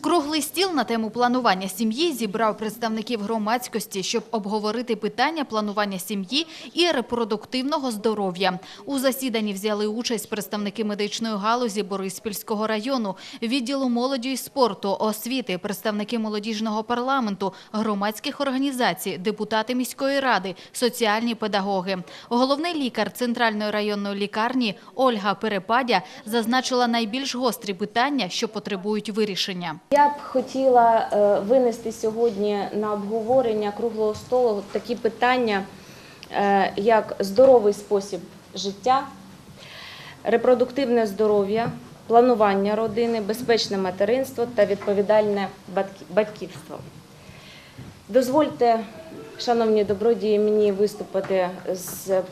Круглий стіл на тему планування сім'ї зібрав представників громадськості, щоб обговорити питання планування сім'ї і репродуктивного здоров'я. У засіданні взяли участь представники медичної галузі Бориспільського району, відділу молоді і спорту, освіти, представники молодіжного парламенту, громадських організацій, депутати міської ради, соціальні педагоги. Головний лікар Центральної районної лікарні Ольга Перепадя зазначила найбільш гострі питання, що потребують вирішення. Я б хотіла е, винести сьогодні на обговорення круглого столу такі питання, е, як здоровий спосіб життя, репродуктивне здоров'я, планування родини, безпечне материнство та відповідальне батьківство. Дозвольте, шановні добродії, мені виступити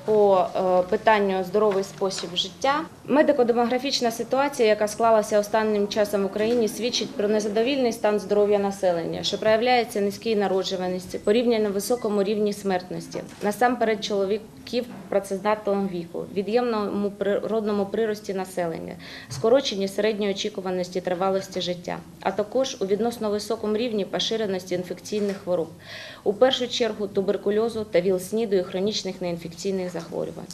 по е, питанню здоровий спосіб життя. Медико-демографічна ситуація, яка склалася останнім часом в Україні, свідчить про незадовільний стан здоров'я населення, що проявляється низькій народжуваності, порівняно високому рівні смертності, насамперед чоловіків працездатного віку, від'ємному природному прирості населення, скороченні середньої очікуваності тривалості життя, а також у відносно високому рівні поширеності інфекційних хвороб, у першу чергу туберкульозу та ВІЛ-СНІДу хронічних неінфекційних захворювань.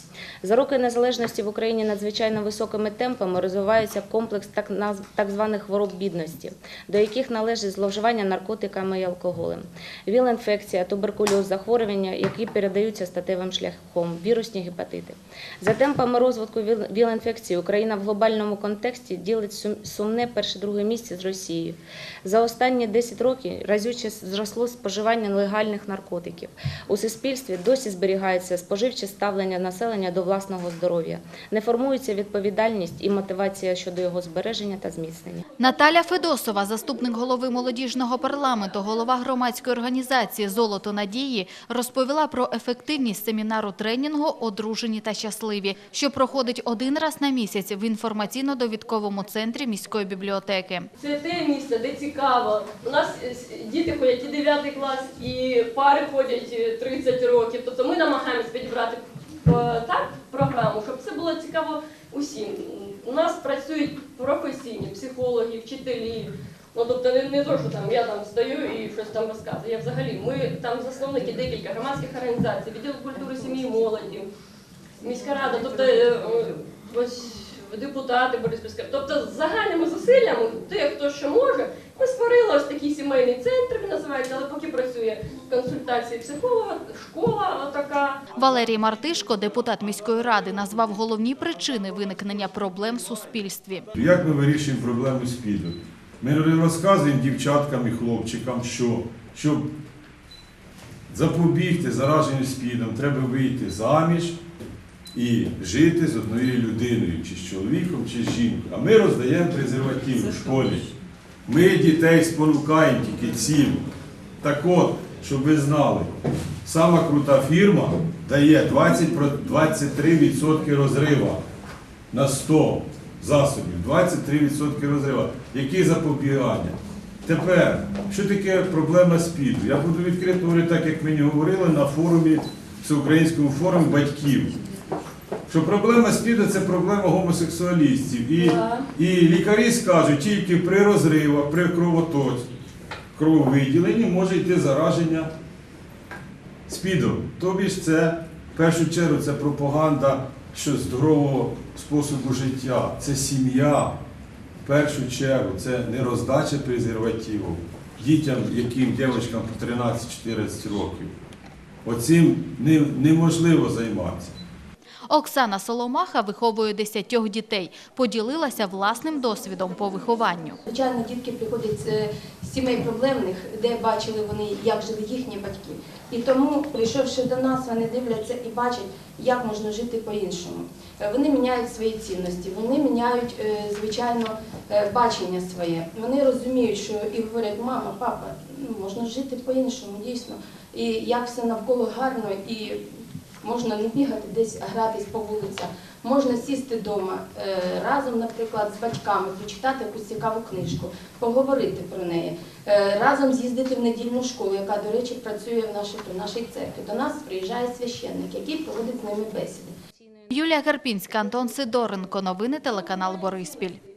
За роки незалежності в Україні надзвичайно високими темпами розвивається комплекс так, званих хвороб бідності, до яких належить зловживання наркотиками і алкоголем, ВІЛ-інфекція, туберкульоз, захворювання, які передаються статевим шляхом, вірусні гепатити. За темпами розвитку ВІЛ- ВІЛ-інфекції Україна в глобальному контексті ділить сум- сумне перше-друге місце з Росією. За останні 10 років разюче зросло споживання легальних наркотиків. У суспільстві досі зберігається споживче ставлення населення до власного здоров'я. Не формується відповідальність і мотивація щодо його збереження та зміцнення. Наталя Федосова, заступник голови молодіжного парламенту, голова громадської організації «Золото надії», розповіла про ефективність семінару тренінгу «Одружені та щасливі», що проходить один раз на місяць в інформаційно-довідковому центрі міської бібліотеки. Це те місце, де цікаво. У нас е, діти ходять і 9 клас, і пари ходять е, 30 років. Тобто ми намагаємось підібрати е, так програму, щоб це було цікаво усім. У нас працюють професійні психологи, вчителі. Ну тобто не, не то, що там я там стою і щось там розказую. Я взагалі ми там засновники декілька громадських організацій, відділ культури сім'ї молоді, міська рада, тобто е, ось депутати Бориспільська. Тобто з загальними зусиллями, те, хто що може, ми створили ось такий сімейний центр, він називається, але поки працює консультації психолога, школа така. Валерій Мартишко, депутат міської ради, назвав головні причини виникнення проблем в суспільстві. Як ми вирішуємо проблему СПІДу? Ми розказуємо дівчаткам і хлопчикам, що щоб запобігти зараженню СПІДом, треба вийти заміж і жити з однією людиною, чи з чоловіком, чи з жінкою. А ми роздаємо презерватив у школі. Ми дітей спонукаємо тільки цим. Так от, щоб ви знали, сама крута фірма дає 20, 23% розрива на 100 засобів, 23% розрива. Які запобігання? Тепер, що таке проблема СПІДу? Я буду відкрито говорити так, як мені говорили на форумі, всеукраїнському форумі батьків. Що проблема СПІДу це проблема гомосексуалістів. І, і лікарі скажуть, тільки при розривах, при кровотоці, крововиділенні може йти зараження СПІДом. Тобі ж це в першу чергу це пропаганда що здорового способу життя, це сім'я. В першу чергу це не роздача презервативів дітям, яким дівчаткам по 13-14 років. Оцим неможливо займатися. Оксана Соломаха виховує десятьох дітей, поділилася власним досвідом по вихованню. Звичайно, дітки приходять з сімей проблемних, де бачили вони, як жили їхні батьки. І тому, прийшовши до нас, вони дивляться і бачать, як можна жити по-іншому. Вони міняють свої цінності, вони міняють, е, звичайно, е, бачення своє. Вони розуміють, що і говорять, мама, папа, ну, можна жити по-іншому, дійсно. І як все навколо гарно, і можна не бігати десь гратись по вулицях. Можна сісти вдома разом, наприклад, з батьками, прочитати якусь цікаву книжку, поговорити про неї, е, разом з'їздити в недільну школу, яка, до речі, працює в нашій, в нашій церкві. До нас приїжджає священник, який проводить з ними бесіди. Юлія Карпінська, Антон Сидоренко. Новини телеканал Бориспіль.